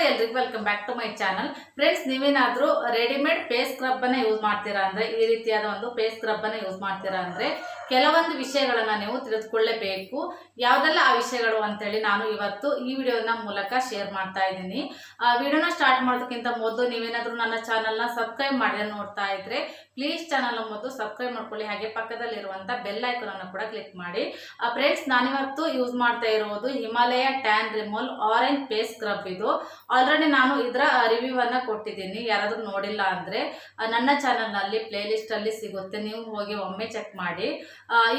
ನಮಸ್ಕಾರ ಎಲ್ರಿಗೂ welcome back to my channel friends ನೀವೇನಾದ್ರೂ ರೆಡಿಮೇಡ್ ಫೇಸ್ ಸ್ಕ್ರಬ್ ಅನ್ನ ಯೂಸ್ ಮಾಡ್ತೀರಾ ಅಂದ್ರೆ ಈ ರೀತಿಯಾದ ಒಂದು ಫೇಸ್ ಸ್ಕ್ರಬ್ ಅನ್ನ ಯೂಸ್ ಮಾಡ್ತೀರಾ ಅಂದ್ರೆ ಕೆಲವೊಂದು ವಿಷಯಗಳನ್ನ ನೀವು ತಿಳಿದುಕೊಳ್ಳಬೇಕು. ಯಾವುದೆಲ್ಲ ಆ ವಿಷಯಗಳು ಅಂತೇಳಿ ನಾನು ಇವತ್ತು ಈ ವಿಡಿಯೋನ ಮೂಲಕ ಶೇರ್ ಮಾಡ್ತಾ ಇದ್ದೀನಿ. ಆ, ವಿಡಿಯೋನ ಸ್ಟಾರ್ಟ್ ಮಾಡೋದಕ್ಕಿಂತ ಮೊದಲು ನೀವೇನಾದ್ರೂ ನನ್ನ ಚಾನಲ್ನ ಸಬ್ಸ್ಕ್ರೈಬ್ ಮಾಡಿದ್ರೆ ನೋಡ್ತಾ ಇದ್ರೆ ಪ್ಲೀಸ್ ಚಾನಲ್ ಮೊದಲು ಸಬ್ಸ್ಕ್ರೈಬ್ ಮಾಡ್ಕೊಳ್ಳಿ. ಹಾಗೆ ಪಕ್ಕದಲ್ಲಿರುವಂಥ ಬೆಲ್ ಐಕನ್ ಅನ್ನು ಕೂಡ ಕ್ಲಿಕ್ ಮಾಡಿ. ಫ್ರೆಂಡ್ಸ್ ನಾನಿವತ್ತು ಯೂಸ್ ಮಾಡ್ತಾ ಇರೋದು Himalaya tan removal orange face scrub ಇದು. ಆಲ್ರೆಡಿ ನಾನು ಇದರ ರಿವ್ಯೂ ಅನ್ನ ಕೊಟ್ಟಿದ್ದೀನಿ. ಯಾರಾದ್ರೂ ನೋಡಿಲ್ಲ ಅಂದ್ರೆ ನನ್ನ ಚಾನಲ್ನಲ್ಲಿ ಪ್ಲೇ ಲಿಸ್ಟ್ ಅಲ್ಲಿ ಸಿಗುತ್ತೆ. ನೀವು ಹೋಗಿ ಒಮ್ಮೆ ಚೆಕ್ ಮಾಡಿ.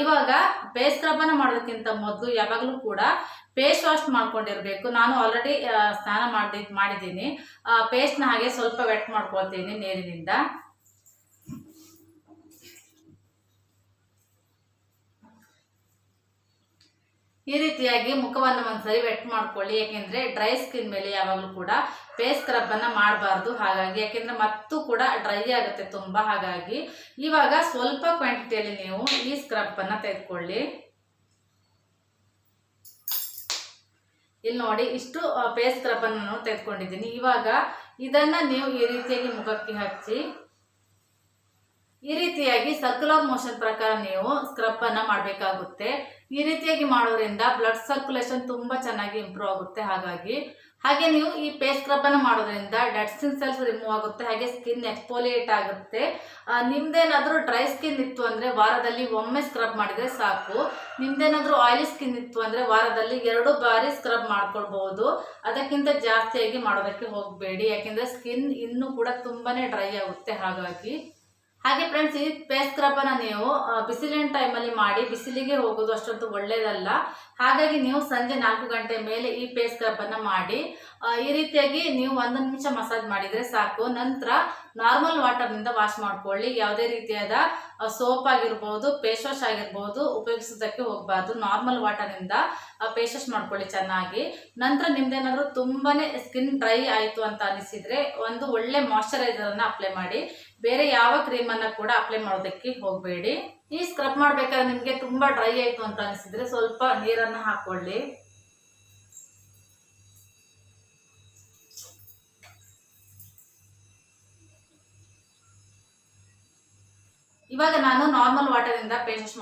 ಇವಾಗ ಬೇಸ್ ಸ್ಕ್ರಬ್ ಅನ್ನ ಮಾಡೋದಕ್ಕಿಂತ ಮೊದಲು ಯಾವಾಗಲೂ ಕೂಡ ಪೇಸ್ಟ್ ವಾಶ್ ಮಾಡ್ಕೊಂಡಿರ್ಬೇಕು. ನಾನು ಆಲ್ರೆಡಿ ಸ್ನಾನ ಮಾಡಿ, ಮಾಡಿದ್ದೀನಿ. ಪೇಸ್ಟ್ನ ಹಾಗೆ ಸ್ವಲ್ಪ ವೆಟ್ ಮಾಡ್ಕೊಳ್ತೀನಿ ನೀರಿನಿಂದ. ಈ ರೀತಿಯಾಗಿ ಮುಖವನ್ನು ಒಂದ್ಸರಿ ವೆಟ್ ಮಾಡ್ಕೊಳ್ಳಿ, ಯಾಕೆಂದ್ರೆ ಡ್ರೈ ಸ್ಕಿನ್ ಮೇಲೆ ಯಾವಾಗಲೂ ಕೂಡ ಫೇಸ್ ಸ್ಕ್ರಬ್ ಅನ್ನ ಮಾಡಬಾರ್ದು ಹಾಗಾಗಿ, ಯಾಕೆಂದ್ರೆ ಮತ್ತೂ ಕೂಡ ಡ್ರೈ ಆಗುತ್ತೆ ತುಂಬಾ ಹಾಗಾಗಿ. ಇವಾಗ ಸ್ವಲ್ಪ ಕ್ವಾಂಟಿಟಿಯಲ್ಲಿ ನೀವು ಈ ಸ್ಕ್ರಬ್ ಅನ್ನ ತೆಗೆದುಕೊಳ್ಳಿ. ಇಲ್ಲಿ ನೋಡಿ, ಇಷ್ಟು ಫೇಸ್ ಸ್ಕ್ರಬ್ ಅನ್ನು ನಾನು ತೆಗೆದುಕೊಂಡಿದ್ದೀನಿ. ಇವಾಗ ಇದನ್ನ ನೀವು ಈ ರೀತಿಯಾಗಿ ಮುಖಕ್ಕೆ ಹಚ್ಚಿ ಈ ರೀತಿಯಾಗಿ ಸರ್ಕ್ಯುಲರ್ ಮೋಷನ್ ಪ್ರಕಾರ ನೀವು ಸ್ಕ್ರಬ್ ಅನ್ನ ಮಾಡಬೇಕಾಗುತ್ತೆ. ಈ ರೀತಿಯಾಗಿ ಮಾಡೋದ್ರಿಂದ ಬ್ಲಡ್ ಸರ್ಕ್ಯುಲೇಷನ್ ತುಂಬಾ ಚೆನ್ನಾಗಿ ಇಂಪ್ರೂವ್ ಆಗುತ್ತೆ. ಹಾಗಾಗಿ ಹಾಗೆ ನೀವು ಈ ಪೇಸ್ ಸ್ಕ್ರಬ್ ಅನ್ನು ಮಾಡೋದ್ರಿಂದ ಡೆಡ್ ಸೆಲ್ಸ್ ರಿಮೂವ್ ಆಗುತ್ತೆ, ಹಾಗೆ ಸ್ಕಿನ್ ಎಕ್ಸ್ಪೋಲಿಯೇಟ್ ಆಗುತ್ತೆ. ನಿಮ್ಮದೇನಾದರೂ ನಿಮ್ದೇನಾದ್ರೂ ಡ್ರೈ ಸ್ಕಿನ್ ಇತ್ತು ಅಂದ್ರೆ ವಾರದಲ್ಲಿ ಒಮ್ಮೆ ಸ್ಕ್ರಬ್ ಮಾಡಿದ್ರೆ ಸಾಕು. ನಿಮ್ದೇನಾದ್ರೂ ಆಯಿಲಿ ಸ್ಕಿನ್ ಇತ್ತು ಅಂದ್ರೆ ವಾರದಲ್ಲಿ ಎರಡು ಬಾರಿ ಸ್ಕ್ರಬ್ ಮಾಡ್ಕೊಳ್ಬಹುದು. ಅದಕ್ಕಿಂತ ಜಾಸ್ತಿಯಾಗಿ ಮಾಡೋದಕ್ಕೆ ಹೋಗಬೇಡಿ. ಯಾಕೆಂದ್ರೆ ಸ್ಕಿನ್ ಇನ್ನೂ ಕೂಡ ತುಂಬಾನೇ ಡ್ರೈ ಆಗುತ್ತೆ. ಹಾಗಾಗಿ ಹಾಗೆ ಫ್ರೆಂಡ್ಸ್ ಈ ಫೇಸ್ ಸ್ಕ್ರಬ್ ಅನ್ನ ನೀವು ಬಿಸಿಲಿನ ಟೈಮಲ್ಲಿ ಮಾಡಿ ಬಿಸಿಲಿಗೆ ಹೋಗೋದು ಅಷ್ಟೊಂದು ಒಳ್ಳೇದಲ್ಲ. ಹಾಗಾಗಿ ನೀವು ಸಂಜೆ ನಾಲ್ಕು ಗಂಟೆ ಮೇಲೆ ಈ ಫೇಸ್ ಸ್ಕ್ರಬ್ ಅನ್ನ ಮಾಡಿ ಈ ರೀತಿಯಾಗಿ ನೀವು ಒಂದು ನಿಮಿಷ ಮಸಾಜ್ ಮಾಡಿದ್ರೆ ಸಾಕು. ನಂತರ ನಾರ್ಮಲ್ ವಾಟರ್ನಿಂದ ವಾಶ್ ಮಾಡ್ಕೊಳ್ಳಿ. ಯಾವುದೇ ರೀತಿಯಾದ ಸೋಪ್ ಆಗಿರ್ಬೋದು ಫೇಸ್ ವಾಶ್ ಆಗಿರ್ಬೋದು ಉಪಯೋಗಿಸೋದಕ್ಕೆ ಹೋಗಬಾರ್ದು. ನಾರ್ಮಲ್ ವಾಟರ್ನಿಂದ ಫೇಸ್ ವಾಶ್ ಮಾಡ್ಕೊಳ್ಳಿ ಚೆನ್ನಾಗಿ. ನಂತರ ನಿಮ್ದೇನಾದ್ರೂ ತುಂಬಾನೇ ಸ್ಕಿನ್ ಡ್ರೈ ಆಯಿತು ಅಂತ ಅನಿಸಿದ್ರೆ ಒಂದು ಒಳ್ಳೆ ಮಾಯಶ್ಚರೈಸರ್ ಅನ್ನ ಅಪ್ಲೈ ಮಾಡಿ. ಬೇರೆ ಯಾವ ಕ್ರೀಮ್ ಅನ್ನ ಕೂಡ ಅಪ್ಲೈ ಮಾಡೋದಕ್ಕೆ ಹೋಗಬೇಡಿ. ಈ ಸ್ಕ್ರಬ್ ಮಾಡಬೇಕಾದ್ರೆ ನಿಮಗೆ ತುಂಬಾ ಡ್ರೈ ಆಯ್ತು ಅಂತ ಅನಿಸಿದ್ರೆ ಸ್ವಲ್ಪ ನೀರನ್ನ ಹಾಕೊಳ್ಳಿ. ಇವಾಗ ನಾನು ನಾರ್ಮಲ್ ವಾಟರ್ ಇಂದ ಫೇಸ್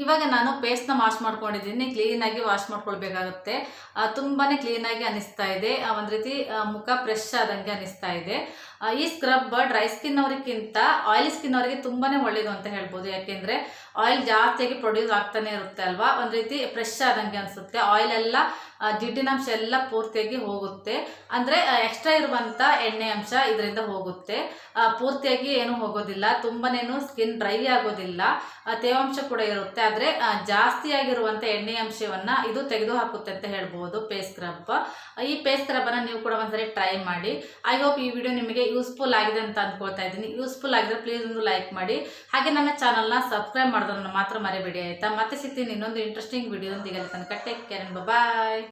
ಇವಾಗ ನಾನು ಪೇಸ್ಟ್ನ ವಾಶ್ ಮಾಡ್ಕೊಂಡಿದ್ದೀನಿ ಕ್ಲೀನಾಗಿ ವಾಶ್ ಮಾಡ್ಕೊಳ್ಬೇಕಾಗುತ್ತೆ. ತುಂಬಾ ಕ್ಲೀನಾಗಿ ಅನಿಸ್ತಾ ಇದೆ. ಒಂದು ರೀತಿ ಮುಖ ಫ್ರೆಶ್ ಆದಂಗೆ ಅನಿಸ್ತಾ ಇದೆ. ಈ ಸ್ಕ್ರಬ್ ಡ್ರೈ ಸ್ಕಿನ್ ಅವ್ರಿಗಿಂತ ಆಯಿಲ್ ಸ್ಕಿನ್ ಅವರಿಗೆ ತುಂಬಾನೇ ಒಳ್ಳೇದು ಅಂತ ಹೇಳ್ಬೋದು. ಯಾಕೆಂದ್ರೆ ಆಯಿಲ್ ಜಾಸ್ತಿಯಾಗಿ ಪ್ರೊಡ್ಯೂಸ್ ಆಗ್ತಾನೆ ಇರುತ್ತೆ ಅಲ್ವಾ? ಒಂದು ರೀತಿ ಫ್ರೆಶ್ ಆದಂಗೆ ಅನಿಸುತ್ತೆ. ಆಯಿಲ್ ಎಲ್ಲ ಜಿಡ್ಡಿನಂಶ ಎಲ್ಲ ಪೂರ್ತಿಯಾಗಿ ಹೋಗುತ್ತೆ. ಅಂದ್ರೆ ಎಕ್ಸ್ಟ್ರಾ ಇರುವಂತ ಎಣ್ಣೆ ಅಂಶ ಇದರಿಂದ ಹೋಗುತ್ತೆ. ಪೂರ್ತಿಯಾಗಿ ಏನು ಹೋಗೋದಿಲ್ಲ. ತುಂಬಾನೇನು ಸ್ಕಿನ್ ಡ್ರೈ ಆಗೋದಿಲ್ಲ. ತೇವಾಂಶ ಕೂಡ ಇರುತ್ತೆ. ಆದ್ರೆ ಜಾಸ್ತಿಯಾಗಿರುವಂಥ ಎಣ್ಣೆ ಅಂಶವನ್ನ ಇದು ತೆಗೆದು ಹಾಕುತ್ತೆ ಅಂತ ಹೇಳ್ಬೋದು ಪೇಸ್ ಸ್ಕ್ರಬ್ ಈ ಪೇಸ್ ಸ್ಕ್ರಬ್ ಅನ್ನ ನೀವು ಕೂಡ ಒಂದ್ಸರಿ ಟ್ರೈ ಮಾಡಿ. ಐ ಹೋಪ್ ಈ ವಿಡಿಯೋ ನಿಮಗೆ ಯೂಸ್ಫುಲ್ ಆಗಿದೆ ಅಂತ ಅನ್ಕೊಳ್ತಾ ಇದ್ದೀನಿ. ಯೂಸ್ಫುಲ್ ಆಗಿದ್ರೆ ಪ್ಲೀಸ್ ಒಂದು ಲೈಕ್ ಮಾಡಿ. ಹಾಗೆ ನನ್ನ ಚಾನಲ್ನ ಸಬ್ಸ್ಕ್ರೈಬ್ ಮಾಡೋದನ್ನ ಮಾತ್ರ ಮರಿಬೇಡಿ, ಆಯಿತಾ? ಮತ್ತೆ ಸಿಗ್ತೀನಿ ಇನ್ನೊಂದು ಇಂಟ್ರೆಸ್ಟಿಂಗ್ ವಿಡಿಯೋ ತನಕ. Take care bye